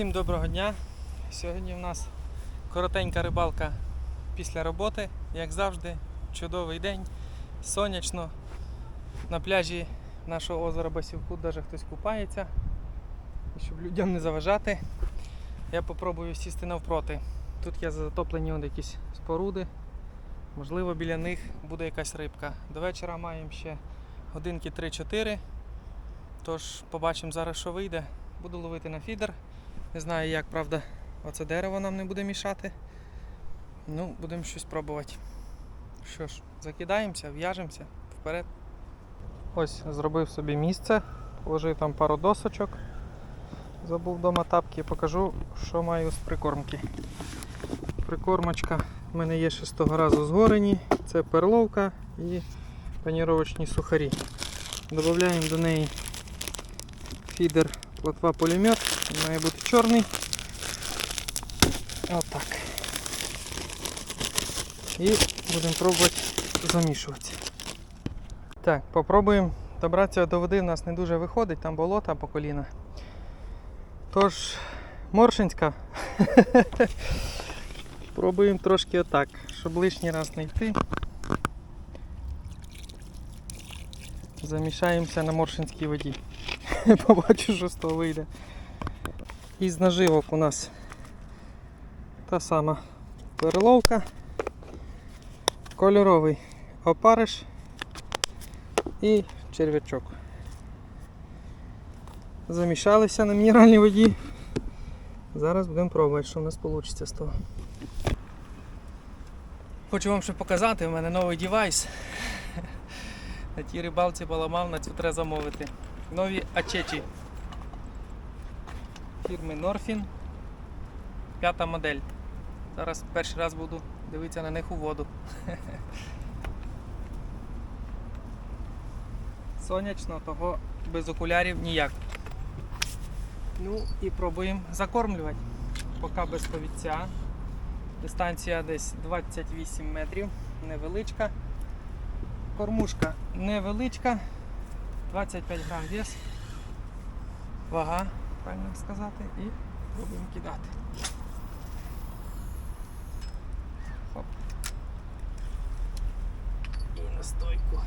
Всім доброго дня. Сьогодні в нас коротенька рибалка після роботи, як завжди, чудовий день, сонячно. На пляжі нашого озера Басівку навіть хтось купається. Щоб людям не заважати, я попробую сісти навпроти. Тут є затоплені от якісь споруди. Можливо, біля них буде якась рибка. До вечора маємо ще годинки 3-4. Тож побачимо зараз, що вийде. Буду ловити на фідер. Не знаю, як правда, оце дерево нам не буде мішати. Ну, будемо щось пробувати. Що ж, закидаємося, в'яжемося вперед. Ось зробив собі місце, положив там пару досочок. Забув вдома тапки, покажу, що маю з прикормки. Прикормочка в мене є ще з того разу згорені. Це перловка і паніровочні сухарі. Додаємо до неї фідер плотва пулемет. Має бути чорний. Отак. І будемо пробувати замішувати. Так, попробуємо добратися до води. У нас не дуже виходить, там болота по коліна. Тож, Моршинська. Пробуємо трошки отак, щоб лишній раз не йти. Замішаємося на моршинській воді. Побачу, що з того вийде. Із наживок у нас та сама перловка, кольоровий опариш і черв'ячок. Замішалися на мінеральній воді. Зараз будемо пробувати, що в нас вийде з того. Хочу вам ще показати, у мене новий девайс. На тій рибалці поламав, на цю треба замовити. Нові ачечі фірми Norfin. П'ята модель. Зараз перший раз буду дивитися на них у воду. Сонячно, того без окулярів ніяк. Ну і пробуємо закормлювати. Поки без повідця. Дистанція десь 28 метрів, невеличка. Кормушка невеличка, 25 грам вес, вага, правильно сказати, і пробуємо кидати. Хоп. І на стойку.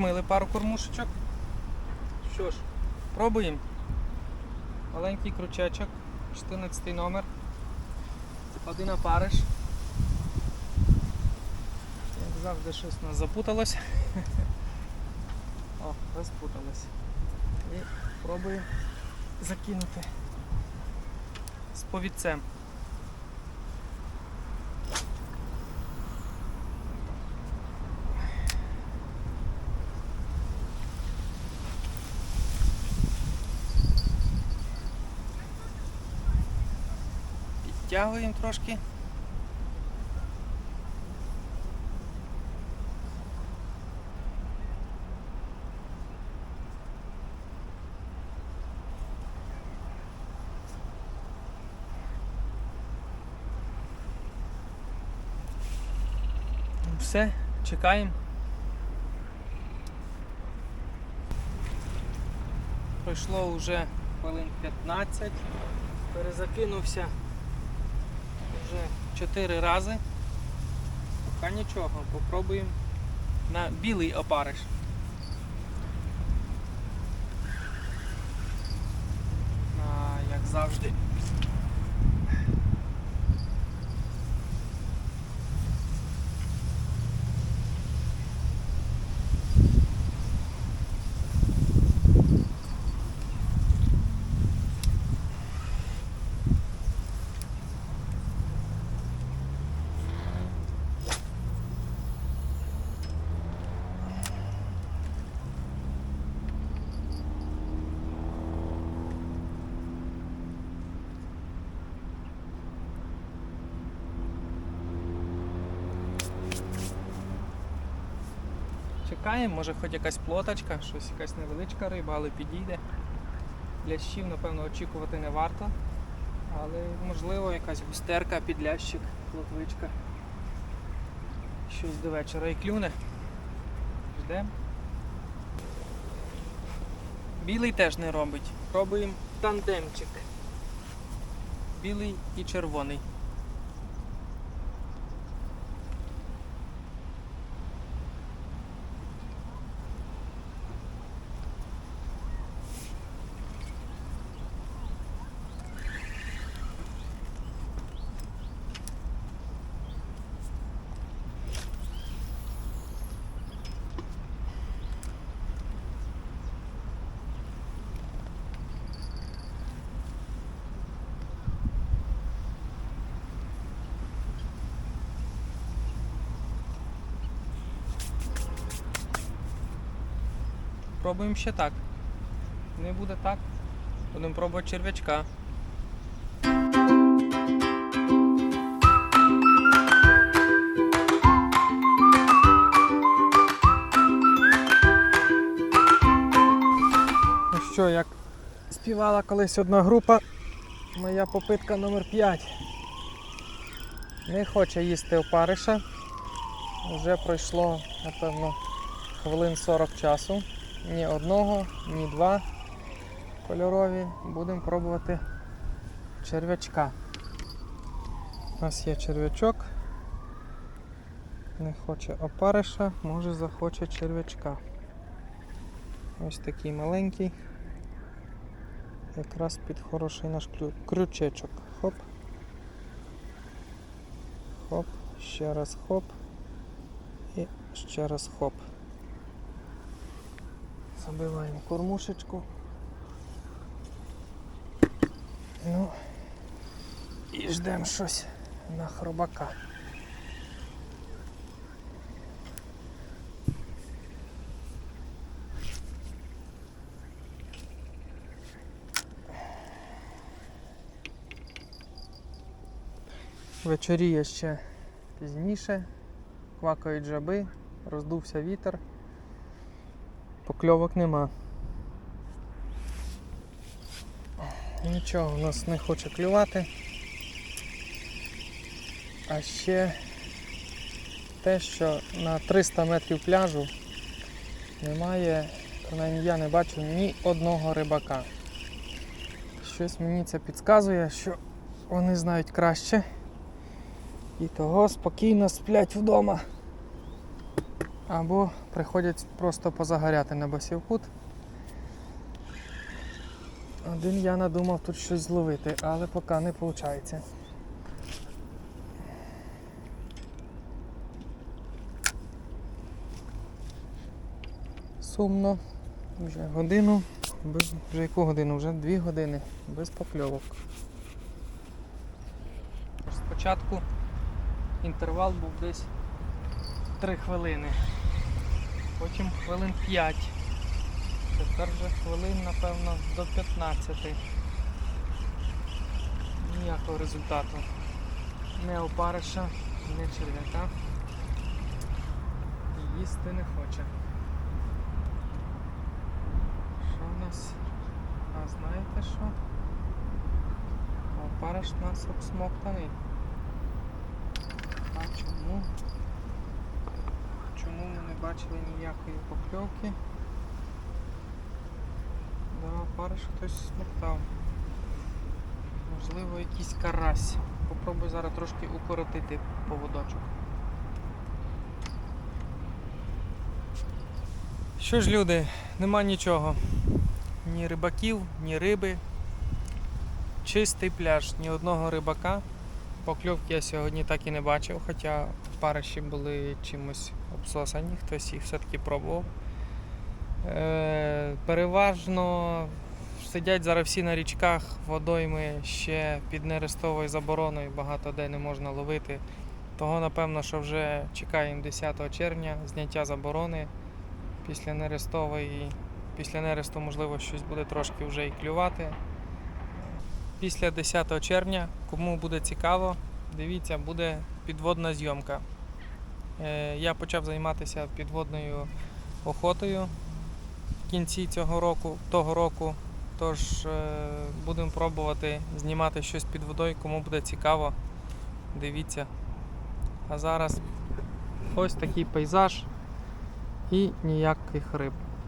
Прикормили пару кормушечок. Що ж, пробуємо. Маленький крючечок, 14 номер. Один опариш. Як завжди щось у нас запуталось. О, розпуталось. І пробуємо закинути з повідцем. Підтягуємо трошки. Все, чекаємо. Пройшло вже хвилин 15. Перезакинувся вже 4 рази. Пока нічого, попробуємо на білий опариш. А, як завжди. Чекаємо, може хоч якась плоточка, щось якась невеличка риба, але підійде. Лящів, напевно, очікувати не варто. Але можливо якась густерка, підлящик, плотвичка. Щось до вечора і клюне. Ждемо. Білий теж не робить. Пробуємо тандемчик. Білий і червоний. Пробуємо ще так. Не буде так. Будемо пробувати черв'ячка. Ну що, як співала колись одна група, моя попитка номер 5. Не хоче їсти опариша. Вже пройшло, напевно, хвилин 40 часу. Ні одного, ні два кольорові. Будемо пробувати черв'ячка. У нас є черв'ячок. Не хоче опариша, може захоче черв'ячка. Ось такий маленький. Якраз під хороший наш крючечок. Хоп. Хоп, ще раз хоп. І ще раз хоп. Забиваємо кормушечку. Ну і ждемо щось на хробака. Вечоріє ще пізніше, квакають жаби, роздувся вітер. Покльовок нема. Нічого, у нас не хоче клювати. А ще те, що на 300 метрів пляжу немає, принаймні я не бачу ні одного рибака. Щось мені це підказує, що вони знають краще. І того спокійно сплять вдома. Або приходять просто позагоряти на басівкут. Один я надумав тут щось зловити, але поки не виходить. Сумно. Вже годину. Без... Вже яку годину? Вже дві години без покльовок. Спочатку інтервал був десь 3 хвилини. Потім хвилин 5. Тепер вже хвилин, напевно, до 15. Ніякого результату. Не опариша, не черв'яка. Їсти не хоче. Що в нас? А знаєте що? Опариш нас обсмоктаний. А чому? Чому ми не бачили ніякої покльовки? Да, париш хтось смоктав. Можливо, якийсь карась. Попробую зараз трошки укоротити поводочок. Що ж, люди, нема нічого. Ні рибаків, ні риби. Чистий пляж, ні одного рибака. Покльовки я сьогодні так і не бачив, хоча париші були чимось обсосані, хтось їх все-таки пробував. Е, переважно сидять зараз всі на річках, водойми ще під нерестовою забороною, багато де не можна ловити. Того, напевно, що вже чекаємо 10 червня зняття заборони після нерестової. Після нересту, можливо, щось буде трошки вже і клювати. Після 10 червня, кому буде цікаво, дивіться, буде підводна зйомка. Е, Я почав займатися підводною охотою в кінці цього року, того року. Тож е, будемо пробувати знімати щось під водою, кому буде цікаво, дивіться. А зараз ось такий пейзаж і ніяких риб.